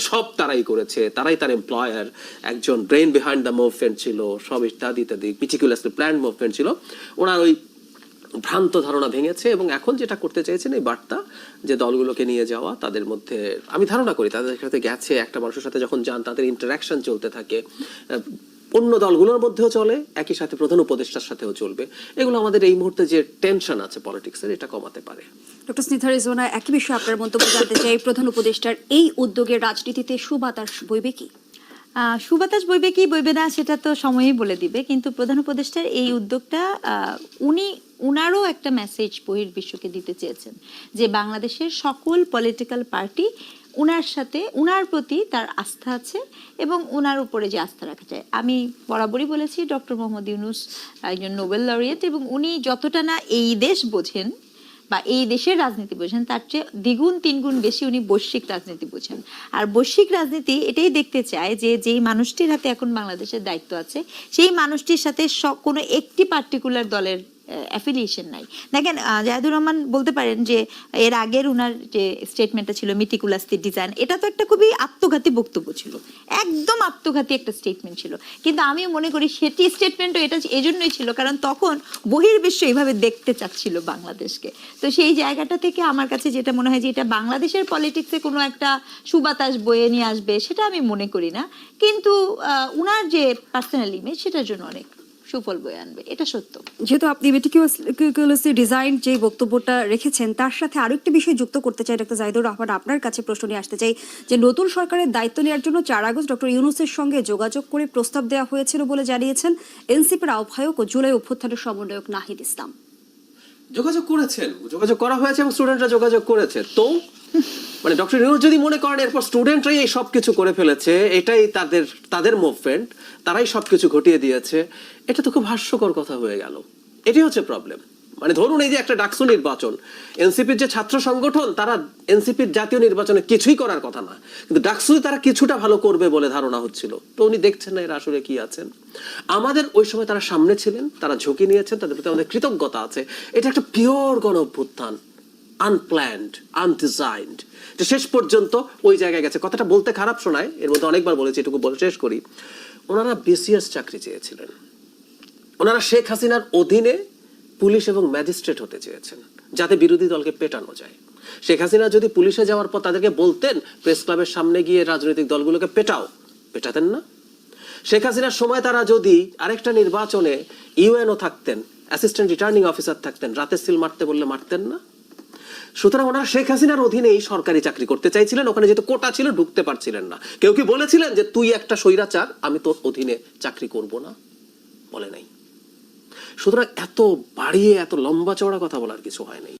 সব তারাই করেছে, তারাই তার এমপ্লয়ার একজন ব্রেন বিহাইন্ড দ্য মুভমেন্ট ছিল, সব ইত্যাদি ইত্যাদি পিটিকুলাসলি প্ল্যান মুভমেন্ট ছিল। ওনার ওই ভ্রান্ত ধারণা ভেঙেছে এবং এখন যেটা করতে চাইছেন এই বার্তা, যে দলগুলোকে নিয়ে যাওয়া, তাদের মধ্যে আমি ধারণা করি, তাদের সাথে গেছে, একটা মানুষের সাথে যখন যান, তাদের ইন্টারাকশন চলতে থাকে। অন্য দলগুলোর মধ্যেও চলে একই সাথে প্রধান উপদেষ্টার সাথেও চলবে। এগুলো আমাদের এই মুহূর্তে যে টেনশন আছে পলিটিক্সের এটা কমাতে পারে। ডক্টর স্নিথা রিজওয়ানা একই বিষয়ে আপনার মন্তব্য জানতে চাই। প্রধান উপদেষ্টার এই উদ্যোগের রাজনীতিতে সুবাতাস বইবে কি? আহ, সুবাতাস বইবে কি বইবে না সেটা তো সময়ই বলে দিবে। কিন্তু প্রধান উপদেষ্টার এই উদ্যোগটা আহ, উনি উনারও একটা মেসেজ বহির্বিশ্বকে দিতে চেয়েছেন যে বাংলাদেশের সকল পলিটিক্যাল পার্টি উনার সাথে, উনার প্রতি তার আস্থা আছে এবং উনার উপরে যে আস্থা রাখা যায়। আমি বরাবরই বলেছি, ডক্টর মোহাম্মদ ইউনুস একজন নোবেল লরিয়েট এবং উনি যতটা না এই দেশ বোঝেন বা এই দেশের রাজনীতি বোঝেন, তার চেয়ে দ্বিগুণ, তিনগুণ বেশি উনি বৈশ্বিক রাজনীতি বোঝেন। আর বৈশ্বিক রাজনীতি এটাই দেখতে চায় যে, যেই মানুষটির হাতে এখন বাংলাদেশের দায়িত্ব আছে, সেই মানুষটির সাথে কোনো একটি পার্টিকুলার দলের অ্যাফিলিয়েশন নাই। দেখেন জাহিদুর রহমান বলতে পারেন যে এর আগের উনার যে স্টেটমেন্টটা ছিল মিটিকুলাস্তি ডিজাইন এটা তো একটা খুবই আত্মঘাতী বক্তব্য ছিল। একদম আত্মঘাতী একটা স্টেটমেন্ট ছিল। কিন্তু আমি মনে করি সেটি স্টেটমেন্টও এটা এজন্যই ছিল, কারণ তখন বহির্বিশ্ব এইভাবে দেখতে চাচ্ছিল বাংলাদেশকে। তো সেই জায়গাটা থেকে আমার কাছে যেটা মনে হয় যে এটা বাংলাদেশের পলিটিক্সে কোনো একটা সুবাতাস বয়ে নিয়ে আসবে, সেটা আমি মনে করি না। কিন্তু উনার যে পার্সোনাল ইমেজ সেটার জন্য অনেক সুফল বয়ে আনবে এটা সত্য। যেহেতু আপনি মেটিকুলাসলি ডিজাইন যে বক্তব্যটা রেখেছেন তার সাথে আরও একটি বিষয় যুক্ত করতে চাই ডক্টর জাহিদুর রহমান আপনার কাছে প্রশ্ন নিয়ে আসতে চাই যে নতুন সরকারের দায়িত্ব নেওয়ার জন্য চার আগস্ট ডক্টর ইউনুসের সঙ্গে যোগাযোগ করে প্রস্তাব দেওয়া হয়েছিল বলে জানিয়েছেন এনসিপির আহ্বায়ক ও জুলাই অভ্যুত্থানের সমন্বয়ক নাহিদ ইসলাম। যোগাযোগ করেছেন যোগাযোগ করা হয়েছে এবং স্টুডেন্টরা যোগাযোগ করেছে। তো? মানে ডক্টর ইউনুস যদি মনে করেন, এরপর স্টুডেন্টরাই এই সব কিছু করে ফেলেছে, এটাই তাদের তাদের মুভমেন্ট তারাই সব কিছু ঘটিয়ে দিয়েছে, এটা তো খুব হাস্যকর কথা হয়ে গেল। এটাই হচ্ছে প্রবলেম মানে ধরুন এই যে একটা ডাকসু নির্বাচন এনসিপির যে ছাত্র সংগঠন, তারা এনসিপির জাতীয় নির্বাচনে কিছুই করার কথা না, কিন্তু ডাকসুতে তারা কিছুটা ভালো করবে বলে ধারণা হচ্ছিল। তো উনি দেখছেন না এর আসলে কি আছেন। আমাদের ওই সময় তারা সামনে ছিলেন, তারা ঝুঁকি নিয়েছেন, তাদের প্রতি আমাদের কৃতজ্ঞতা আছে। এটা একটা পিওর গণ অভ্যুত্থান আনপ্ল্যান্ড আনডিজাইন্ড যে শেষ পর্যন্ত ওই জায়গায় গেছে। কথাটা বলতে খারাপ শোনায়, এর মধ্যে অনেকবার বলেছি, এটুকু বলে শেষ করি। ওনারা বিসিএস চাকরি চেয়েছিলেন। ওনারা শেখ হাসিনার অধীনে পুলিশ এবং ম্যাজিস্ট্রেট হতে চেয়েছেন, যাতে বিরোধী দলকে পেটানো যায়। শেখ হাসিনা যদি পুলিশে যাওয়ার পর তাদেরকে বলতেন, প্রেস ক্লাবের সামনে গিয়ে রাজনৈতিক দলগুলোকে পেটাও। পেটাতেন না। শেখ হাসিনার সময় তারা যদি আরেকটা নির্বাচনে ইউএনও থাকতেন, অ্যাসিস্ট্যান্ট রিটার্নিং অফিসার থাকতেন, রাতে সিল মারতে বললে মারতেন না। সুতরাং ওনারা শেখ হাসিনার অধীনে এই সরকারি চাকরি করতে চাইছিলেন। ওখানে যেহেতু কোটা ছিল, ঢুকতে পারছিলেন না। কেউ কি বলেছিলেন যে, তুই একটা স্বৈরাচার, আমি তোর অধীনে চাকরি করব না? বলে নাই। সুতরাং এত বাড়িয়ে, এত লম্বা চওড়া কথা বলার কিছু হয় নাই।